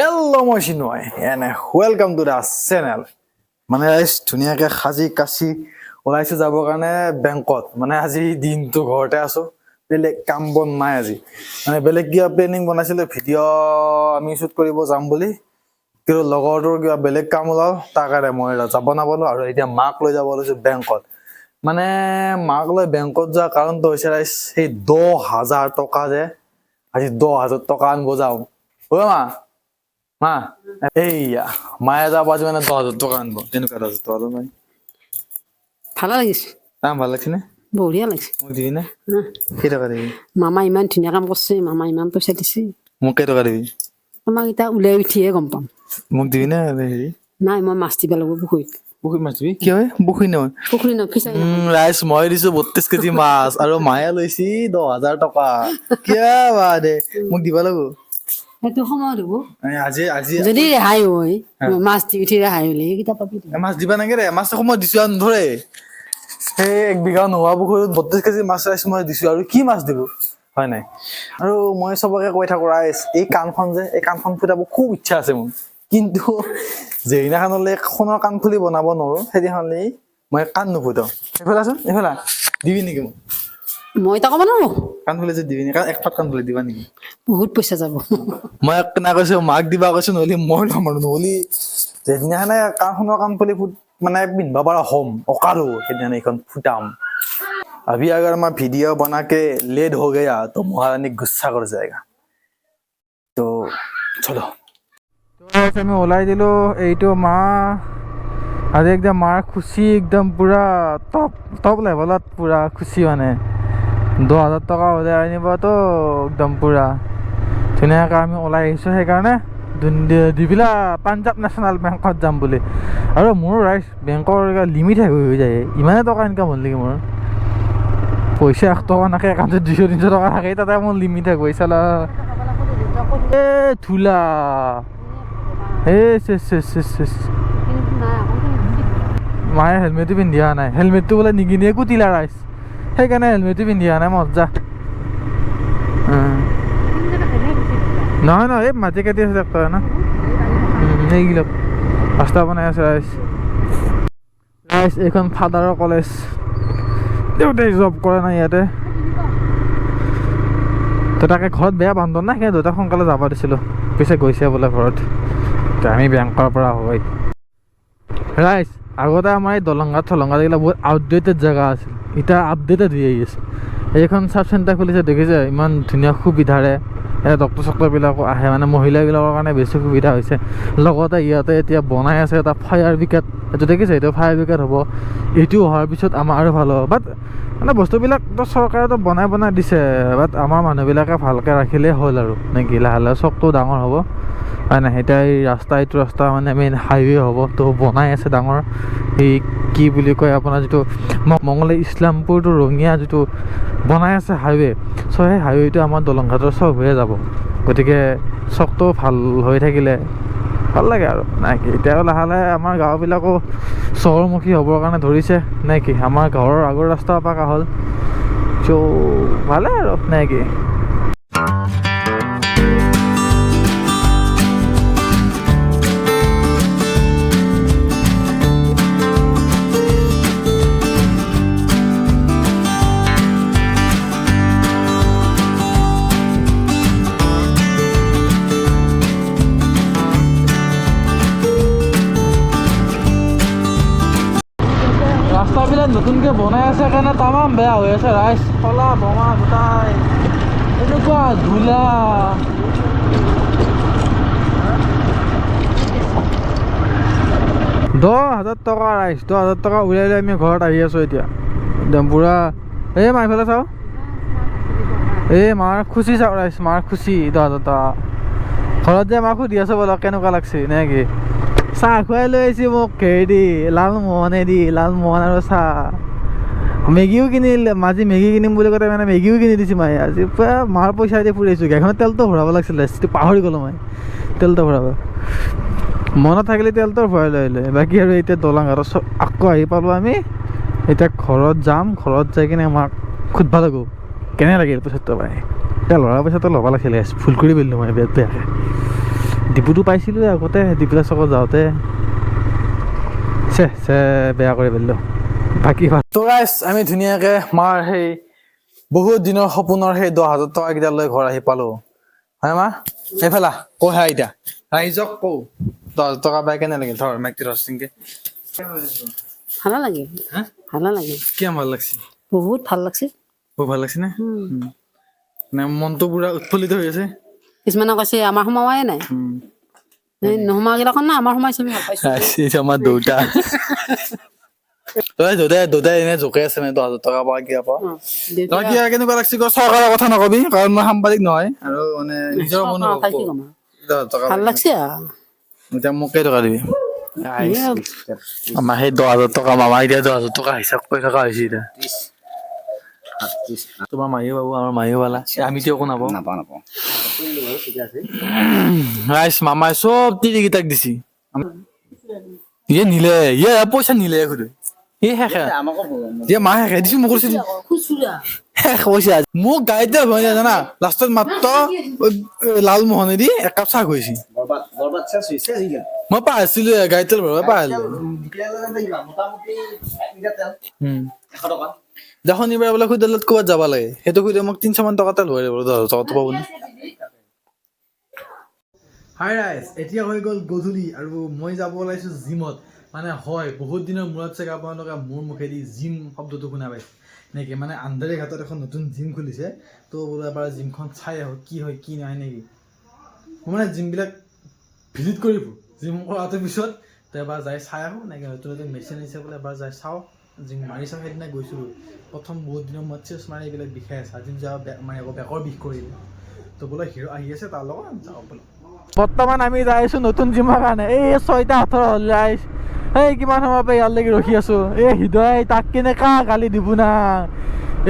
Hello' মই চিন্ময় এনে welcome to the channel মানে ধুনীয়াকে সাজি কাচি ওলাইছো যাবৰ কাৰণে বেংকত। মানে আজি দিনটো ঘৰতে আছো বেলেগ কাম বন নাই আজি। মানে বেলেগ কিবা প্লেনিং বনাইছিলো ভিডিঅ' আমি শ্বুট কৰিব যাম বুলি। কিন্তু লগৰটোৰ কিবা বেলেগ কাম ওলাল তাৰ কাৰণে মই যাব নাপালো আৰু এতিয়া মাক লৈ যাব লৈছো বেংকত। মানে মাক লৈ বেংকত যোৱা কাৰণটো হৈছে guys, সেই দহ হাজাৰ টকা যে আজি দহ হাজাৰ টকা আনিব যাওঁ। অ' মা মা এইয়া মায়ে যাব আজি মানে দহ হাজাৰ টকা আনিব। তেনেকুৱা দহ হাজাৰ নাই ভালে লাগিছে দাম ভালো লাগছে নে? বঢ়িয়া লাগিছে। মোক দিবি নে? না, কেইটকা দিবি? মামা ইমান ধুনীয়া কাম কৰিছে মামা ইমান পইচা দিছে। মোক কেইটকা দিবি? আমাক এতিয়া ওলাই উঠিহে গম পাম। মোক দিবি নে হেৰি? নাই মই মাছ দিব লাগিব পুখুৰীত। পুখুৰী মাছ দিবি? কিয় হে? পুখুৰী নহয়। পুখুৰী নহয় ফিচাৰী উম, ৰাইজ মই দিছো বত্ৰিশ কেজি মাছ আৰু মায়ে লৈছি দহ হাজাৰ টকা। কিয় বা দে? মোক দিব লাগিব। সেইটো সময়ত হ'ব এই আজি আজি যদি ৰেহাই হয় মাছ দি উঠি ৰেহাই হ'লে সেইকেইটা পাবি মাছ দিবা নাগে মাছ মই দিছো আৰু নধৰে সেই এক বিঘা নোহোৱা পুখুৰীত বত্ৰিশ কেজি মাছ ৰাইছ মই দিছো আৰু কি মাছ দিব? হয় নাই? আৰু মই চবকে কৈ থাকো ৰাইজ এই কাণখন যে এই কাণখন ফুটাব খুব ইচ্ছা আছে মোৰ। কিন্তু যিদিনাখনলৈ সোণৰ কাণফুলি বনাব নোৱাৰো সেইদিনাখনলৈ মই কাণ নুফুটাও। এইফালে চোন এইফালে। দিবি নেকি মোক? মই এতিয়া ক'ব নোৱাৰো কাণফুলি যে দিবি নেকি এক পাত কাণফুলি দিবা নেকি বহুত পইচা যাব মই কেনে কৈছো মাক দিবা কৈছো নহ'লে মই ল'ম আৰু নহ'লে যেদিনাখনে কাণখনৰ কাণফুলি ফুট মানে পিন্ধিব পৰা হ'ম অকাৰো সেইদিনা এইখন ফুটাম अभी अगर मैं वीडियो बना के लेट हो गया तो महारानी गुस्सा कर जाएगा तो চলো আমি ওলাই দিলো এইটো মা আজি একদম মাৰ খুচি একদম পুৰা টপ টপ লেভেলত পুৰা খুচি মানে দহ হাজাৰ টকা ওলাই আনিবতো একদম পুৰা। ধুনীয়াকৈ আমি ওলাই আহিছোঁ সেইকাৰণে। দিবিলা পাঞ্জাৱ নেশ্যনেল বেংকত যাম বুলি। আৰু মোৰ ৰাইজ বেংকৰ লিমিট শেষ হৈ যায়। ইমানে টকা ইনকাম হ'ল নেকি মোৰ? পইচা এশ টকা নাকে, একাউণ্টত দুশ তিনিশ টকা থাকে তাতে মোৰ লিমিট শেষ হৈ চালা এ, ধূলা। এ মায়ে হেলমেটটো পিন্ধি অহা নাই। হেলমেটটো বোলে নিকিনিয়ে কুটিলা ৰাইজ সেইকাৰণে হেলমেটটো পিন্ধি অহা নাই মজা নহয় নহয়, এই মাটি কাটি আছে তই না? এইগিলক ৰাস্তা বনাই আছে, ৰাইজ। ৰাইজ, এইখন ফাদাৰৰ কলেজ। দেউতাই জব কৰে নাই ইয়াতে। তো তাকে ঘৰত বেয়া বান্ধন নাই কিন্তু দেউতাক সোনকালে যাব দিছিলোঁ। পিছে গৈছে বোলে ঘৰত। আমি বেংকৰ পৰা হয় ৰাইজ, আগতে আমাৰ এই দলংঘাট চলংঘাট এইবিলাক বহুত আউটডেটেড জেগা আছিল। আপডেটেড হৈ আহি আছে এইখন চাব চেণ্টাৰ খুলিছে দেখিছে? ইমান ধুনীয়া সুবিধাৰে। এই ডক্টৰ চক্টৰবিলাকো আহে মানে মহিলাবিলাকৰ কাৰণে বেছি সুবিধা হৈছে। লগতে ইয়াতে এতিয়া বনাই আছে এটা ফায়াৰ ব্ৰিগেড এইটো দেখিছে? এইটো ফায়াৰ ব্ৰিগেড হ'ব। এইটো হোৱাৰ পিছত আমাৰ আৰু ভাল হ'ব। বাট মানে বস্তুবিলাকতো চৰকাৰেতো বনাই বনাই দিছে। বাট আমাৰ মানুহবিলাকে ভালকৈ ৰাখিলেই হ'ল আৰু। নে কি লাহে লাহে চকটো ডাঙৰ হ'ব। হয় নাই? এতিয়া এই ৰাস্তা এইটো ৰাস্তা মানে মেইন হাইৱে হ'ব। তো বনাই আছে ডাঙৰ। এই কি বুলি কয় আপোনাৰ যিটো মঙলে ইছলামপুৰটো ৰঙিয়া যিটো বনাই আছে হাইৱে। চ' সেই হাইৱেটো আমাৰ দলংঘাটৰ চক হৈয়ে যাব। গতিকে চকটো ভালো হৈ থাকিলে ভালো লাগে আৰু। নাই কি, এতিয়াও লাহে লাহে আমাৰ গাঁওবিলাকো চহৰমুখী হ'বৰ কাৰণে ধৰিছে। নে কি, আমাৰ গাঁৱৰ আগৰ ৰাস্তা পাকা হ'ল চ' ভালে আৰু নে কি। নতুনকৈ বনাই আছে কাৰণে তামাম বেয়া হৈ আছে ৰাইজ খলা বমা, গোটাই, এনেকুৱা ধূলা। দহ হাজাৰ টকা ৰাইজ দহ হাজাৰ টকা উলিয়াই লৈ আমি ঘৰত আহি আছোঁ এতিয়া। একদম পূৰা, এই মা এইফালে চাওঁ। এই মাৰ খুচি চাওঁ ৰাইজ মাৰ খুচি, দহ হাজাৰ টকা। ঘৰত যে মাক সুধি আছোঁ বলক কেনেকুৱা লাগছে, নে কি? চাহ খুৱাই লৈ আহিছে মোক, হেৰি লালমোহনেদি, লালমোহন আৰু চাহ। মেগীও কিনিল আজি মেগী কিনিম বুলি কওঁতে মানে মেগীও কিনি দিছে মায়ে। আজি পুৰা মাৰ পইচা দি ফুৰিছোঁ গাড়ীখনত তেলটো ভৰাব লাগিছিলে পাহৰি গ'লোঁ মই। তেলটো ভৰাব। মনত থাকিলে তেলটো ভৰাই লৈ আহিলে। বাকী আৰু এতিয়া দলংঘাটত চব আকৌ আহি পালোঁ আমি। এতিয়া ঘৰত যাম, ঘৰত যাই কিনে মাক সুধিব লাগিব কেনে লাগিল পইচাটো পাই এতিয়া ল'ৰা পইচাটো ল'ব লাগিছিলে ভুল কৰি পেলিলোঁ মই, বেয়া বেয়াকৈ। ডিপুটো পাইছিলোঁ আগতে ডিপুলা চকত যাওঁতে। চে চে বেয়া কৰি পেলিলোঁ। বাকী ভালো। তো গাইছ আমি ধুনীয়াকৈ মাৰ সেই বহুত দিনৰ সপোনৰ সেই দহ হাজাৰ টকাকেইটা লৈ ঘৰ আহি পালোঁ। হয় মা? এইফালা কহা এতিয়া। ৰাইজক কওঁ দহ হাজাৰ টকা পাই কেনে লাগিল? ধৰ মাইকটো ৰচিংকে ভালো লাগে হা? ভালো লাগে কিমান ভালো লাগছে? বহুত ভালো লাগছে। বহুত ভালো লাগছে নে? মানে মনটো পুৰা উৎফুল্লিত হৈ আছে? কিছুমানে কৈছে আমাৰ সোমাৱাই নাই। এই নোসোমোৱাগিলাখন না আমাৰ সোমাইছে আমি ভালো আমাৰ দেউতা তই দেউতাই দেউতাই এনে জোকে আছে মানে দহ হাজাৰ টকা পোৱা কিবা দেউতা- তই কিবা কেনেকুৱা লাগছে ক? চৰকাৰৰ কথা নকবি কাৰণ মই সাংবাদিক নহয় আৰু মানে নিজৰ টকা ভালো লাগছে এতিয়া মোক টকা দিবি। আমাৰ সেই দহ হাজাৰ টকা মামা এতিয়া দহ হাজাৰ টকা হিচাপ কৰি থকা হৈছে এতিয়া। তোমাৰ মাহীও বাবু আমাৰ মাহীও বালা। আমিতো একো নাপাওঁ। নাপাওঁ নাপাওঁ। ৰাইজ মামাই চব তিৰিকেইটাক দিছি। ইয়ে নিলে ইয়ে পইচা নিলে সুধে ইয়ে ইয়ে মা শেষে দিছো মোক কৰিছে খুচুৰা শেষ পইচা। মোক গাড়ীতে ভয় নাই জানা? লাষ্টত মাত্ৰ লালমোহনেদি একাপ চাহ গৈছে মই পাহৰিছিলো গাড়ী তেল ভৰাব এশ শনিবাৰে বোলে খুদালত ক'ৰবাত যাব লাগে। সেইটো খুদে মোক তিনশ মান টকা তেল ভৰাই দিব টকাটো পাব নে হাই ৰাইজ এতিয়া হৈ গ'ল গধূলি আৰু মই যাব ওলাইছোঁ জিমত। মানে হয়, বহুত দিনৰ মূৰত চাগে আপোনালোকে মোৰ মুখেদি জিম শব্দটো শুনা পাইছে। নেকি? মানে আন্ধাৰী ঘাটত এখন নতুন জিম খুলিছে। তো বোলো এবাৰ জিমখন চাই আহোঁ, কি হয়, কি নহয় নেকি? মই মানে জিমবিলাক ভিজিট কৰি জিম কৰাৰ পিছত তো এবাৰ যাই চাই আহোঁ। নেকি, নতুন নতুন মেচিন আহিছে বোলে, এবাৰ যাই চাওঁ। জিম মাৰি চাওঁ সেইদিনা গৈছিলোঁ প্ৰথম বহুত দিনৰ মূৰত চেষ্ট মাৰি এইবিলাক বিষাই আছে। আজি যাওঁ মানে আকৌ বেকৰ বিষ কৰিলে তো বোলে হিৰ' আহি আছে তাৰ লগত যাওঁ বোলে। বৰ্তমান আমি যাই আছোঁ নতুন জিমৰ কাৰণে। এই ছয়টা আঠৰ হ'লে এই কিমান সময় পৰা ইয়ালৈকে ৰখি আছোঁ। এই হৃদয় তাক কেনেকা গালি দিব না।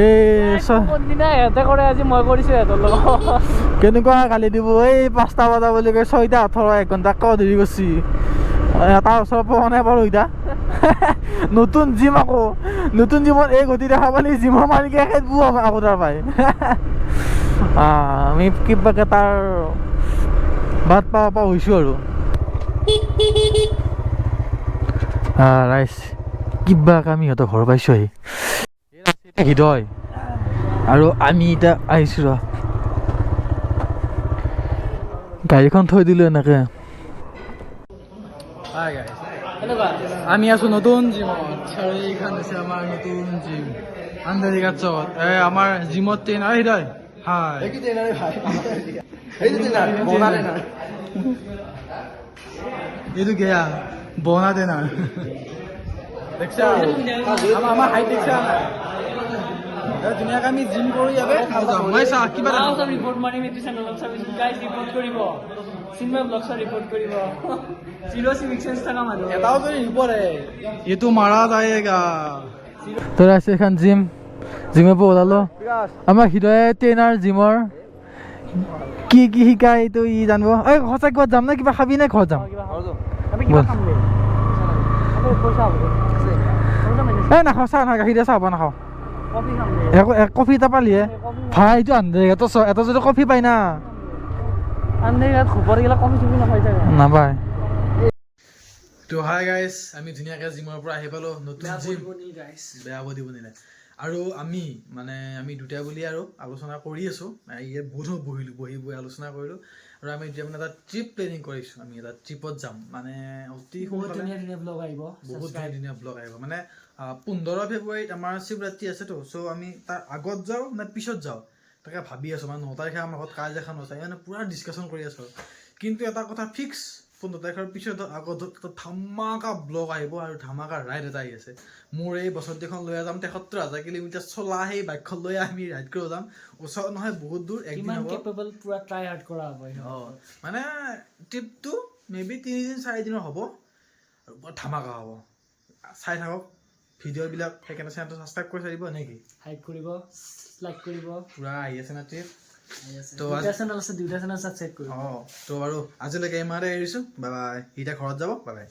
এই সিহঁতে কৰে আজি মই কৰিছো সিহঁতৰ লগত। কেনেকুৱা গালি দিব? এই পাঁচটা বজা বুলি কয় ছয়টা ওঠৰ এক ঘণ্টা ক দেৰি কৰিছি। এটা ওচৰৰ পোৱা নাই বাৰু এতিয়া নতুন জিম আকৌ। নতুন জিমত এই গতি দেখা পালি জিমৰ মালিকে খেদবো আকৌ তাৰ পাই। আমি কিবাকে তাৰ বাট পাব পৰা হৈছোঁ আৰু। ৰাইজ কিবাকে আমি সিহঁতৰ ঘৰ পাইছোঁ আহি। হৃদয়, আৰু আমি এতিয়া আহিছোঁ ৰ। গাড়ীখন থৈ দিলোঁ এনেকে। আমি আছো নতুন জিমত আৰু এইখন আছে আমাৰ নতুন জিম আন্দাৰিঘাট চকত এই আমাৰ জিমত ট্ৰেইনাৰ হৃদয় হাই এইটো গেয়া বনা ট্ৰেইনাৰ দেখছা আমাৰ- আমাৰ হাইট দেখছা এই ধুনীয়াকে আমি জিম কৰি ইয়াতে মই চা কিবা এটা- চব ৰিপৰ্ট মাৰিম এইটো চেনেলত চাবিচোন গাইজ ৰিপৰ্ট কৰিব চিন্ময় ব্লগছৰ ৰিপৰ্ট কৰিব। জিৰ' চিভিক চেঞ্চ থকা মানুহ। এটাও যদি নপৰে এইটো মাৰা যায়গা। তোৰ আছে এখন জিম জিমৰ পৰা ওলালো। আমাৰ হৃদয়ে ট্ৰেইনাৰ জিমৰ কি কি শিকাই এইটো ই জানিব। এই সঁচাই ক'ৰবাত যাম নে? কিবা খাবি নে? ঘৰত যাম। এই নাখাওঁ চাহ নাখাওঁ গাখীৰ দিয়া চাহ হ'ব নাখাওঁ। কফি খাম এক এক কফি এটা পালিহে ভাই এইটো আন্ধে এটা এটা যদি কফি পাই না আন্ধে ইয়াত খবৰ গিলা কফি চফি নাপাই চাগে নাপায়। তো হাই গাইজ আমি ধুনীয়াকৈ জিমৰ পৰা আহি পালোঁ নতুন জিম। বেয়া বডিব নিলে। আৰু আমি মানে আমি দুটাই বুলি আৰু আলোচনা কৰি আছোঁ। ইয়াত বহুত বহিলোঁ বহি বহি আলোচনা কৰিলোঁ। আৰু আমি এতিয়া মানে এটা ট্ৰিপ প্লেনিং কৰিছোঁ। আমি এটা ট্ৰিপত যাম। মানে অতি বহুত ধুনীয়া ধুনীয়া ব্লগ আহিব মানে পোন্ধৰ ফেব্ৰুৱাৰীত আমাৰ শিৱৰাত্ৰি আছেতো চ' আমি তাৰ আগত যাওঁ নে পিছত যাওঁ? তাকে ভাবি আছোঁ মানে ন তাৰিখে আমাৰ ঘৰত কাজ এখন আছে মানে পূৰা ডিছকাশ্যন কৰি আছোঁ। কিন্তু এটা কথা ফিক্স পোন্ধৰ তাৰিখৰ পিছত আগত ধামাকা ব্লগ আহিব আৰু ধামাকা ৰাইড এটা আহি আছে। মোৰ এই বছৰটিখন লৈ যাম তেসত্তৰ হাজাৰ কিলোমিটাৰ চলা সেই বাইকখন লৈ আমি ৰাইড কৰিব যাম। ওচৰত নহয় বহুত দূৰ একদিন। অঁ মানে ট্ৰিপটো মে বি তিনিদিন চাৰিদিনৰ হ'ব। আৰু বৰ ধামাকা হ'ব। চাই থাকক। ভিডিঅ'বিলাক সেইকাৰণে চেনেলটো ছাবস্ক্ৰাইব কৰি থৈ দিব নেকি? হাইক কৰিব লাইক কৰিব। পূৰা আহি আছে না ট্ৰিপ তো দুটা চেনেল আছে দুটা চেনেল ছাবস্ক্ৰাইব কৰিব। অঁ তো আৰু আজিলৈকে ইমানতে এৰিছোঁ। Bye bye. এতিয়া ঘৰত যাব? Bye bye.